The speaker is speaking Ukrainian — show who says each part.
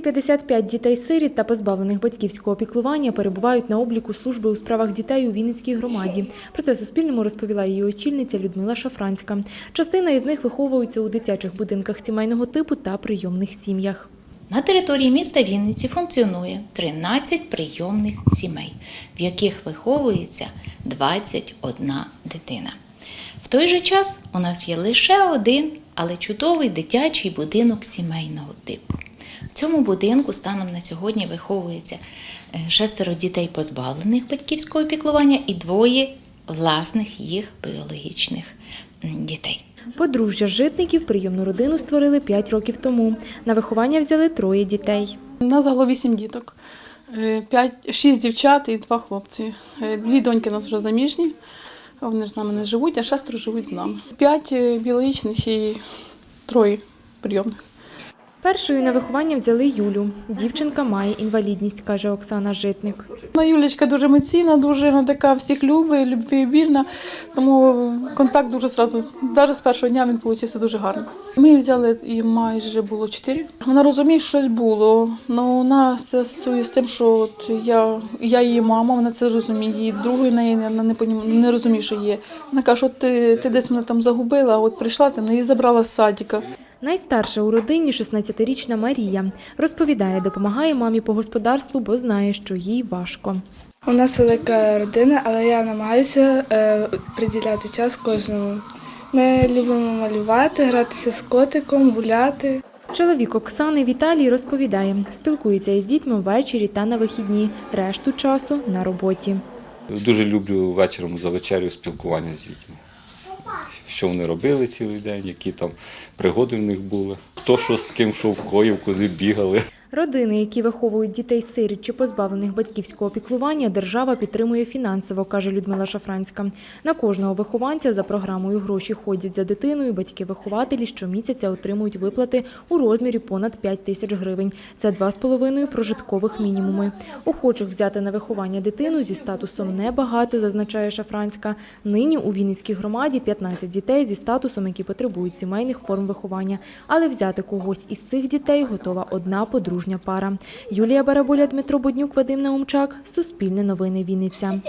Speaker 1: 255 дітей-сиріт та позбавлених батьківського опіклування перебувають на обліку служби у справах дітей у Вінницькій громаді. Про це Суспільному розповіла її очільниця Людмила Шафранська. Частина із них виховуються у дитячих будинках сімейного типу та прийомних сім'ях.
Speaker 2: На території міста Вінниці функціонує 13 прийомних сімей, в яких виховується 21 дитина. В той же час у нас є лише один, але чудовий дитячий будинок сімейного типу. Цьому будинку станом на сьогодні виховується е, шестеро дітей, позбавлених батьківського піклування, і двоє власних їх біологічних дітей.
Speaker 1: Подружжя житників прийомну родину створили 5 років тому. На виховання взяли троє дітей.
Speaker 3: У нас загалом вісім діток. Е, П'ять, шість дівчат і два хлопці. Е, Дві доньки у нас вже заміжні, вони ж з нами не живуть, а шестеро живуть з нами. П'ять е, біологічних і троє прийомних.
Speaker 1: Першою на виховання взяли Юлю. Дівчинка має інвалідність, каже Оксана Житник.
Speaker 3: Юлічка дуже емоційна, дуже така всіх любить, любвеобільна, тому контакт дуже зразу, навіть з першого дня він вийшов дуже гарно. Ми її взяли і майже було чотири. Вона розуміє, що щось було, але вона асоціює з тим, що от я, я її мама, вона це розуміє, і другої неї не, понім- не розуміє, що є. Вона каже, от ти, ти десь мене там загубила, от прийшла ти, її забрала з садика.
Speaker 1: Найстарша у родині 16-річна Марія. Розповідає, допомагає мамі по господарству, бо знає, що їй важко.
Speaker 4: У нас велика родина, але я намагаюся е, приділяти час кожному. Ми любимо малювати, гратися з котиком, гуляти.
Speaker 1: Чоловік Оксани Віталій розповідає, спілкується із дітьми ввечері та на вихідні, решту часу на роботі.
Speaker 5: Дуже люблю вечором за вечерю спілкування з дітьми. Що вони робили цілий день, які там пригоди в них були, хто що з ким що вкоїв, куди бігали.
Speaker 1: Родини, які виховують дітей сиріт чи позбавлених батьківського піклування, держава підтримує фінансово, каже Людмила Шафранська. На кожного вихованця за програмою гроші ходять за дитиною. Батьки-вихователі щомісяця отримують виплати у розмірі понад 5 тисяч гривень. Це 2,5 прожиткових мінімуми. Охочих взяти на виховання дитину зі статусом небагато, зазначає Шафранська. Нині у Вінницькій громаді 15 дітей зі статусом, які потребують сімейних форм виховання. Але взяти когось із цих дітей готова одна подружня пара. Юлія Барабуля, Дмитро Буднюк, Вадим Наумчак. Суспільне новини Вінниця.